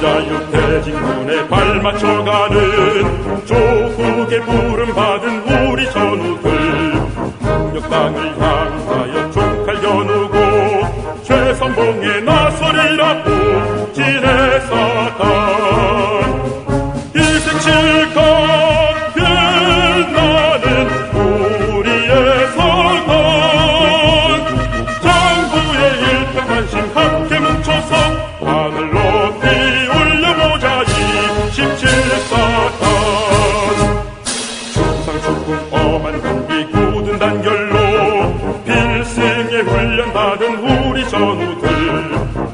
대진군에 발맞춰가는 조국의 부름받은 우리 전우들. 국력당을 향하여 총칼 겨누고 최선봉에 나서리라고 진해사단. 이색칠각 빛나는 우리의 사단. 정부의 일편관심 함 단결로 필생에 훈련받은 우리 전우들.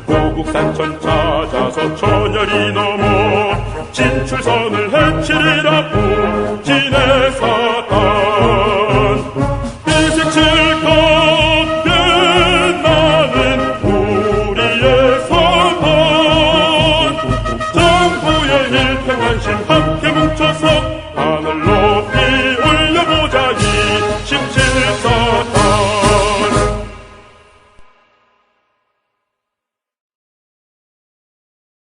고국산천 찾아서 천열이 넘어 진출선을 해치리라고 지내사단. 일색칠 걷게 나는 우리의 사단. 정부의 일평 관심